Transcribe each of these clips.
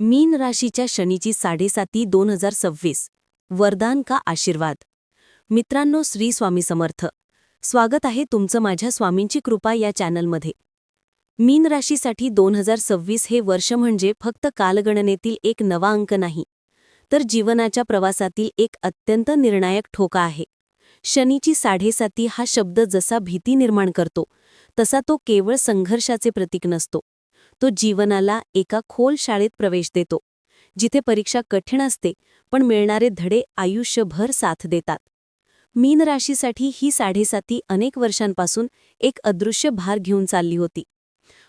मीन राशीच्या शनीची साडेसाती दोन हजार सव्वीस. वरदान का आशीर्वाद? मित्रांनो श्री स्वामी समर्थ. स्वागत आहे तुमचं माझ्या स्वामींची कृपा या चॅनलमध्ये. मीन राशीसाठी दोन हजार सव्वीस हे वर्ष म्हणजे फक्त कालगणनेतील एक नवा अंक नाही तर जीवनाच्या प्रवासातील एक अत्यंत निर्णायक ठोका आहे. शनीची साडेसाती हा शब्द जसा भीती निर्माण करतो तसा तो केवळ संघर्षाचे प्रतीक नसतो. तो जीवनाला एका खोल शाळेत प्रवेश देतो जिथे परीक्षा कठीण असते पण मिळणारे धडे आयुष्यभर साथ देतात. मीन राशीसाठी ही साडेसाती अनेक वर्षांपासून एक अदृश्य भार घेऊन चालली होती.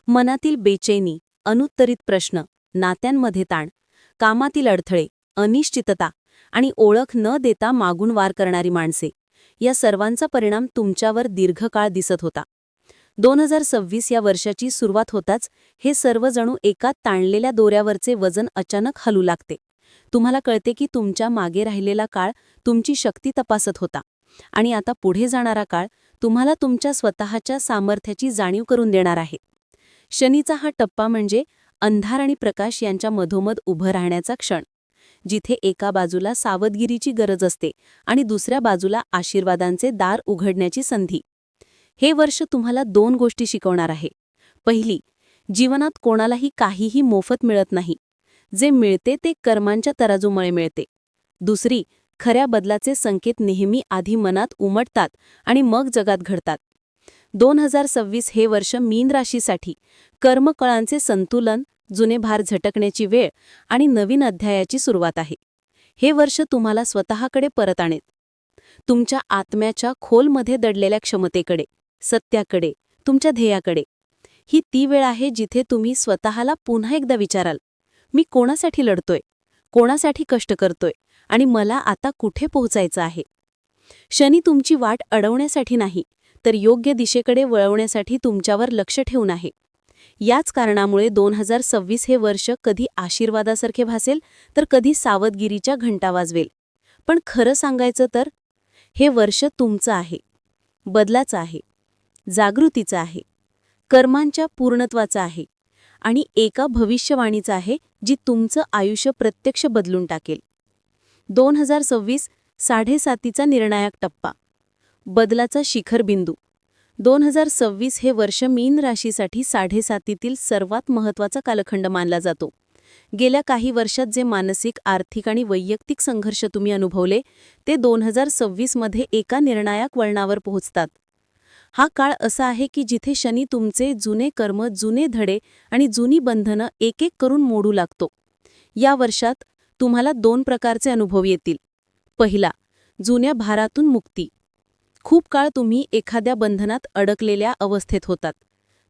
मनातील बेचैनी अनुत्तरित प्रश्न नात्यांमध्ये ताण कामातील अडथळे अनिश्चितता आणि ओळख न देता मागून वार करणारी माणसे या सर्वांचा परिणाम तुमच्यावर दीर्घकाळ दिसत होता. दोन हजार सव्वीस या वर्षाची सुरुवात होताच हे सर्व जणू एका ताणलेल्या दोऱ्यावरचे वजन अचानक हलू लागते. तुम्हाला कळते की तुमच्या मागे राहिलेला काळ तुमची शक्ती तपासत होता. आणि आता पुढे जाणारा काळ तुम्हाला तुमच्या स्वतःच्या सामर्थ्याची जाणीव करून देणार आहे. शनीचा हा टप्पा म्हणजे अंधार आणि प्रकाश यांच्या मधोमध उभं राहण्याचा क्षण जिथे एका बाजूला सावधगिरीची गरज असते आणि दुसऱ्या बाजूला आशीर्वादांचे दार उघडण्याची संधी. हे वर्ष तुम्हाला दोन गोष्टी शिकवणार आहे. पहिली जीवनात कोणालाही काहीही मोफत मिळत नाही. जे मिळते ते कर्मांच्या तराजूमुळे मिळते. दुसरी खऱ्या बदलाचे संकेत नेहमी आधी मनात उमटतात आणि मग जगात घडतात. दोन हजार सव्वीस हे वर्ष मीन राशीसाठी कर्मकळांचे संतुलन जुने भार झटकण्याची वेळ आणि नवीन अध्यायाची सुरुवात आहे. हे वर्ष तुम्हाला स्वतःकडे परत आणेत तुमच्या आत्म्याच्या खोलमध्ये दडलेल्या क्षमतेकडे. सत्याकडे तुमच्या ध्येयाकडे. ही ती वेळ आहे जिथे तुम्ही स्वतःला पुन्हा एकदा विचाराल. मी कोणासाठी लढतोय? कोणासाठी कष्ट करतोय? आणि मला आता कुठे पोहोचायचं आहे? शनी तुमची वाट अडवण्यासाठी नाही तर योग्य दिशेकडे वळवण्यासाठी तुमच्यावर लक्ष ठेवून आहे. याच कारणामुळे दोन हजार सव्वीस हे वर्ष कधी आशीर्वादासारखे भासेल तर कधी सावधगिरीच्या घंटा वाजवेल. पण खरं सांगायचं तर हे वर्ष तुमचं आहे. बदलाचं आहे. जागृतीचं आहे कर्मांच्या पूर्णत्वाचा आहे आणि एका भविष्यवाणीचा आहे जी तुमचं आयुष्य प्रत्यक्ष बदलून टाकेल. दोन हजार सव्वीस साडेसातीचा निर्णायक टप्पा बदलाचा शिखर बिंदू. दोन हजार सव्वीस हे वर्ष मीन राशीसाठी साडेसातीतील सर्वात महत्त्वाचा कालखंड मानला जातो. गेल्या काही वर्षात जे मानसिक आर्थिक आणि वैयक्तिक संघर्ष तुम्ही अनुभवले ते दोन हजार सव्वीसमध्ये एका निर्णायक वळणावर पोहोचतात. हा काळ असा आहे की जिथे शनी तुमचे जुने कर्म जुने धडे आणि जुनी बंधनं एक एक करून मोडू लागतो. या वर्षात तुम्हाला दोन प्रकारचे अनुभव येतील. पहिला जुन्या भारातून मुक्ती. खूप काळ तुम्ही एखाद्या बंधनात अडकलेल्या अवस्थेत होतात.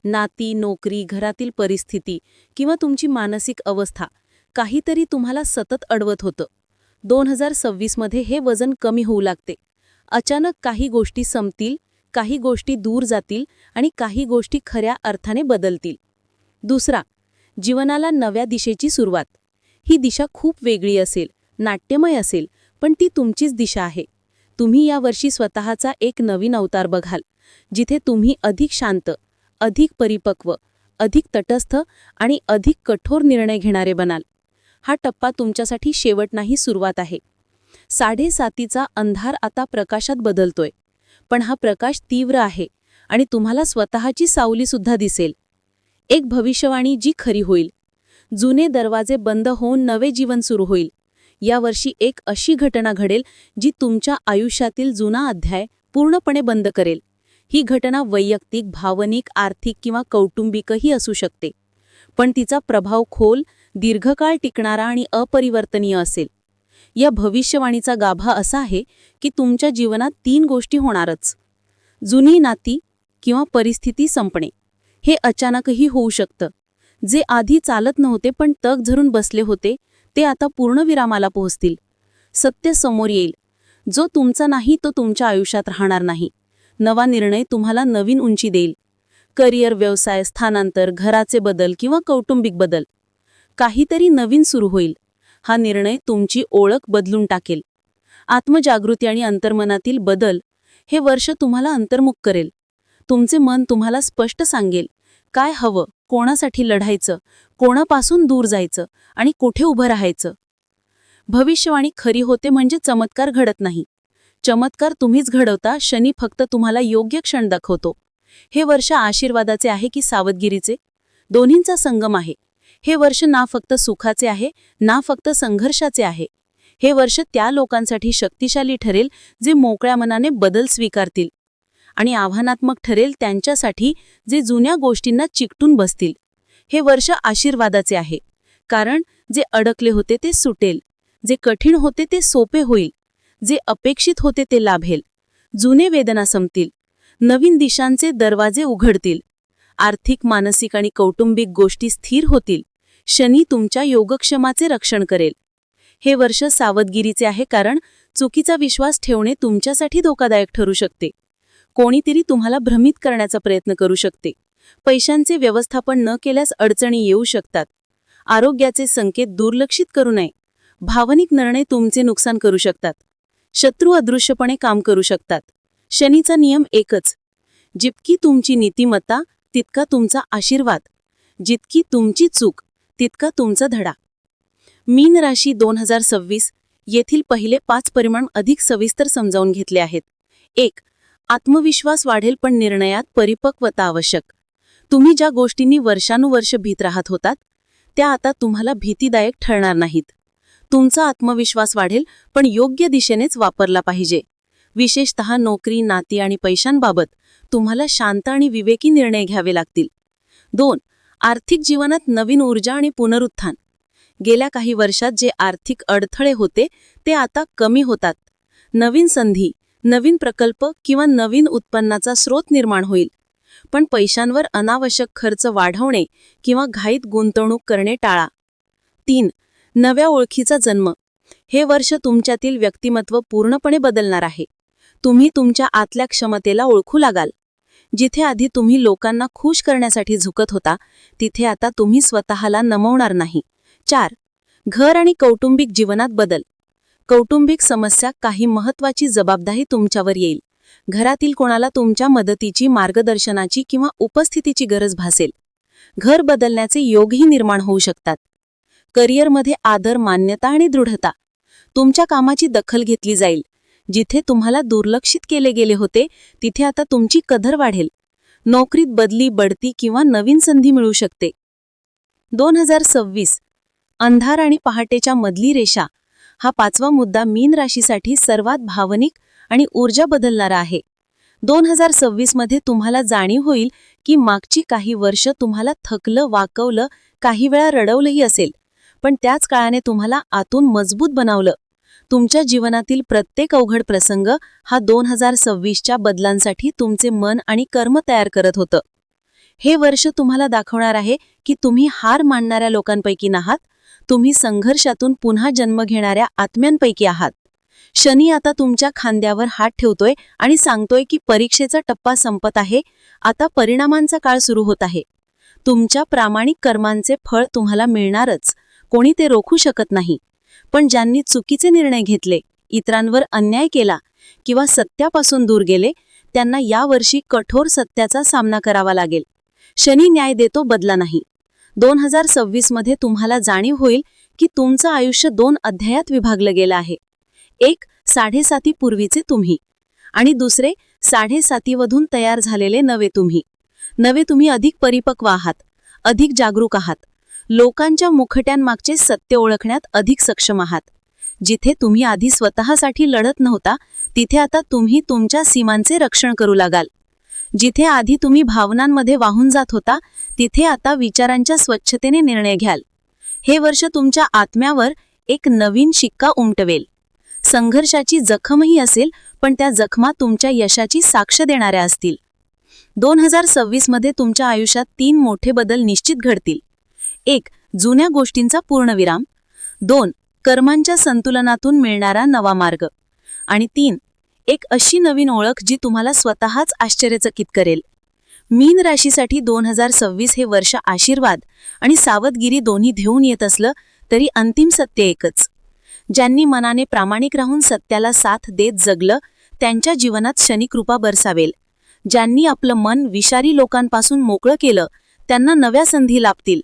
नाती नोकरी घरातील परिस्थिती किंवा तुमची मानसिक अवस्था काहीतरी तुम्हाला सतत अडवत होतं. दोन हजार सव्वीसमध्ये हे वजन कमी होऊ लागते. अचानक काही गोष्टी संपतील काही गोष्टी दूर जातील आणि काही गोष्टी खऱ्या अर्थाने बदलतील. दुसरा जीवनाला नव्या दिशेची सुरुवात. ही दिशा खूप वेगळी असेल नाट्यमय असेल पण ती तुमचीच दिशा आहे. तुम्ही यावर्षी स्वतःचा एक नवीन अवतार बघाल जिथे तुम्ही अधिक शांत अधिक परिपक्व अधिक तटस्थ आणि अधिक कठोर निर्णय घेणारे बनाल. हा टप्पा तुमच्यासाठी शेवट नाही सुरुवात आहे. साडेसातीचा अंधार आता प्रकाशात बदलतोय. पण हा प्रकाश तीव्र आहे आणि तुम्हाला स्वतःची सावलीसुद्धा दिसेल. एक भविष्यवाणी जी खरी होईल. जुने दरवाजे बंद होऊन नवे जीवन सुरू होईल. यावर्षी एक अशी घटना घडेल जी तुमच्या आयुष्यातील जुना अध्याय पूर्णपणे बंद करेल. ही घटना वैयक्तिक भावनिक आर्थिक किंवा कौटुंबिकही असू शकते. पण तिचा प्रभाव खोल दीर्घकाळ टिकणारा आणि अपरिवर्तनीय असेल. या भविष्यवाणीचा गाभा असा आहे की तुमच्या जीवनात तीन गोष्टी होणारच. जुनी नाती किंवा परिस्थिती संपणे. हे अचानकही होऊ शकतं. जे आधी चालत नव्हते पण तग धरून बसले होते ते आता पूर्णविरामाला पोहोचतील. सत्य समोर येईल. जो तुमचा नाही तो तुमच्या आयुष्यात राहणार नाही. नवा निर्णय तुम्हाला नवीन उंची देईल. करिअर व्यवसाय स्थानांतर घराचे बदल किंवा कौटुंबिक बदल. काहीतरी नवीन सुरू होईल. हा निर्णय तुमची ओळख बदलून टाकेल. आत्मजागृती आणि अंतर्मनातील बदल हे वर्ष तुम्हाला अंतर्मुख करेल. तुमचे मन तुम्हाला स्पष्ट सांगेल. काय हवं कोणासाठी लढायचं कोणापासून दूर जायचं आणि कुठे उभं राहायचं? भविष्यवाणी खरी होते म्हणजे चमत्कार घडत नाही. चमत्कार तुम्हीच घडवता शनी फक्त तुम्हाला योग्य क्षण दाखवतो. हे वर्ष आशीर्वादाचे आहे की सावधगिरीचे? दोन्हींचा संगम आहे. हे वर्ष ना फक्त सुखाचे आहे ना फक्त संघर्षाचे आहे. हे वर्ष त्या लोकांसाठी शक्तिशाली ठरेल जे मोकळ्या मनाने बदल स्वीकारतील. आणि आव्हानात्मक ठरेल त्यांच्यासाठी जे जुन्या गोष्टींना चिकटून बसतील. हे वर्ष आशीर्वादाचे आहे. कारण जे अडकले होते ते सुटेल. जे कठीण होते ते सोपे होईल. जे अपेक्षित होते ते लाभेल. जुने वेदना संपतील. नवीन दिशांचे दरवाजे उघडतील. आर्थिक मानसिक आणि कौटुंबिक गोष्टी स्थिर होतील. शनी तुमच्या योगक्षमाचे रक्षण करेल. हे वर्ष सावधगिरीचे आहे कारण चुकीचा विश्वास ठेवणे तुमच्यासाठी धोकादायक ठरू शकते. कोणीतरी तुम्हाला भ्रमित करण्याचा प्रयत्न करू शकते. पैशांचे व्यवस्थापन न केल्यास अडचणी येऊ शकतात. आरोग्याचे संकेत दुर्लक्षित करू नये. भावनिक निर्णय तुमचे नुकसान करू शकतात. शत्रू अदृश्यपणे काम करू शकतात. शनीचा नियम एकच. जितकी तुमची नीतिमत्ता तितका तुमचा आशीर्वाद. जितकी तुमची चूक तितका तुमचा धडा. मीन राशी दोन हजार सव्वीस येथील पहिले पाच परिमाण अधिक सविस्तर समजावून घेतले आहेत. एक आत्मविश्वास वाढेल पण निर्णयात परिपक्वता आवश्यक. तुम्ही ज्या गोष्टींनी वर्षानुवर्ष भीत राहत होतात त्या आता तुम्हाला भीतीदायक ठरणार नाहीत. तुमचा आत्मविश्वास वाढेल पण योग्य दिशेनेच वापरला पाहिजे. विशेषतः नोकरी नाती आणि पैशांबाबत तुम्हाला शांत आणि विवेकी निर्णय घ्यावे लागतील. दोन आर्थिक जीवनात नवीन ऊर्जा आणि पुनरुत्थान. गेल्या काही वर्षात जे आर्थिक अडथळे होते ते आता कमी होतात. नवीन संधी नवीन प्रकल्प किंवा नवीन उत्पन्नाचा स्रोत निर्माण होईल. पण पैशांवर अनावश्यक खर्च वाढवणे किंवा घाईत गुंतवणूक करणे टाळा. तीन नव्या ओळखीचा जन्म. हे वर्ष तुमच्यातील व्यक्तिमत्व पूर्णपणे बदलणार आहे. तुम्ही तुमच्या आतल्या क्षमतेला ओळखू लागाल. जिथे आधी तुम्ही लोकांना खुश करण्यासाठी झुकत होता तिथे आता तुम्ही स्वतःला नमवणार नाही. चार. घर आणि कौटुंबिक जीवनात बदल. कौटुंबिक समस्या काही महत्वाची जबाबदारी तुमच्यावर येईल. घरातील कोणाला तुमच्या मदतीची मार्गदर्शनाची किंवा उपस्थितीची गरज भासेल. घर बदलण्याचे योगही निर्माण होऊ शकतात. करिअरमध्ये आदर मान्यता आणि दृढता. तुमच्या कामाची दखल घेतली जाईल. जिथे तुम्हाला दुर्लक्षित केले गेले होते तिथे आता तुमची कदर वाढेल. नोकरीत बदली बढती किंवा नवीन संधी मिळू शकते. दोन हजार सव्वीस. अंधार आणि पहाटेच्या मधली रेषा. हा पाचवा मुद्दा मीन राशीसाठी सर्वात भावनिक आणि ऊर्जा बदलणारा आहे. दोन हजार सव्वीसमध्ये तुम्हाला जाणीव होईल की मागची काही वर्ष तुम्हाला थकलं वाकवलं काही वेळा रडवलंही असेल. पण त्याच काळाने तुम्हाला आतून मजबूत बनवलं. तुमच्या जीवनातील प्रत्येक अवघड प्रसंग हा दोन हजार सव्वीसच्या बदलांसाठी तुमचे मन आणि कर्म तयार करत होतं. हे वर्ष तुम्हाला दाखवणार आहे की तुम्ही हार मानणाऱ्या लोकांपैकी नाहात तुम्ही संघर्षातून पुन्हा जन्म घेणाऱ्या आत्म्यांपैकी आहात. शनी आता तुमच्या खांद्यावर हात ठेवतोय आणि सांगतोय की परीक्षेचा टप्पा संपत आहे आता परिणामांचा काळ सुरू होत आहे. तुमच्या प्रामाणिक कर्मांचे फळ तुम्हाला मिळणारच कोणी ते रोखू शकत नाही. पण ज्यांनी चुकीचे निर्णय घेतले इतरांवर अन्याय केला किंवा सत्यापासून दूर गेले त्यांना यावर्षी कठोर सत्याचा सामना करावा लागेल. शनी न्याय देतो बदला नाही. दोन हजार सव्वीसमध्ये तुम्हाला जाणीव होईल की तुमचं आयुष्य दोन अध्यायात विभागलं गेलं आहे. एक साडेसाती पूर्वीचे तुम्ही. आणि दुसरे साडेसातीमधून तयार झालेले नवे तुम्ही. नवे तुम्ही अधिक परिपक्व आहात अधिक जागरूक आहात. लोकांच्या मुखट्यांमागचे सत्य ओळखण्यात अधिक सक्षम आहात. जिथे तुम्ही आधी स्वतःसाठी लढत नव्हता तिथे आता तुम्ही तुमच्या सीमांचे रक्षण करू लागाल. जिथे आधी तुम्ही भावनांमध्ये वाहून जात होता तिथे आता विचारांच्या स्वच्छतेने निर्णय घ्याल. हे वर्ष तुमच्या आत्म्यावर एक नवीन शिक्का उमटवेल. संघर्षाची जखमही असेल पण त्या जखमा तुमच्या यशाची साक्ष देणाऱ्या असतील. दोन हजार सव्वीसमध्ये तुमच्या आयुष्यात तीन मोठे बदल निश्चित घडतील. एक जुन्या गोष्टींचा पूर्णविराम. दोन कर्मांच्या संतुलनातून मिळणारा नवा मार्ग. आणि तीन एक अशी नवीन ओळख जी तुम्हाला स्वतःच आश्चर्यचकित करेल. मीन राशीसाठी दोन हजार सव्वीस हे वर्ष आशीर्वाद आणि सावधगिरी दोन्ही घेऊन येत असलं तरी अंतिम सत्य एकच. ज्यांनी मनाने प्रामाणिक राहून सत्याला साथ देत जगलं त्यांच्या जीवनात शनिकृपा बरसावेल. ज्यांनी आपलं मन विषारी लोकांपासून मोकळं केलं त्यांना नव्या संधी लाभतील.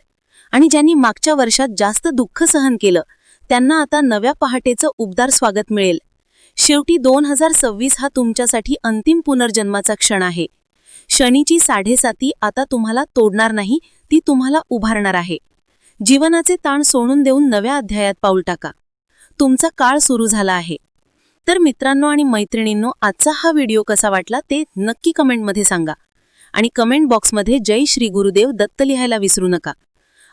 आणि ज्यांनी मागच्या वर्षात जास्त दुःख सहन केलं त्यांना आता नव्या पहाटेचं उबदार स्वागत मिळेल. शेवटी दोन हजार सव्वीस हा तुमच्यासाठी अंतिम पुनर्जन्माचा क्षण आहे. शनीची साडेसाती आता तुम्हाला तोडणार नाही ती तुम्हाला उभारणार आहे. जीवनाचे ताण सोडून देऊन नव्या अध्यायात पाऊल टाका. तुमचा काळ सुरू झाला आहे. तर मित्रांनो आणि मैत्रिणींनो आजचा हा व्हिडिओ कसा वाटला ते नक्की कमेंटमध्ये सांगा. आणि कमेंट बॉक्समध्ये जय श्री गुरुदेव दत्त लिहायला विसरू नका.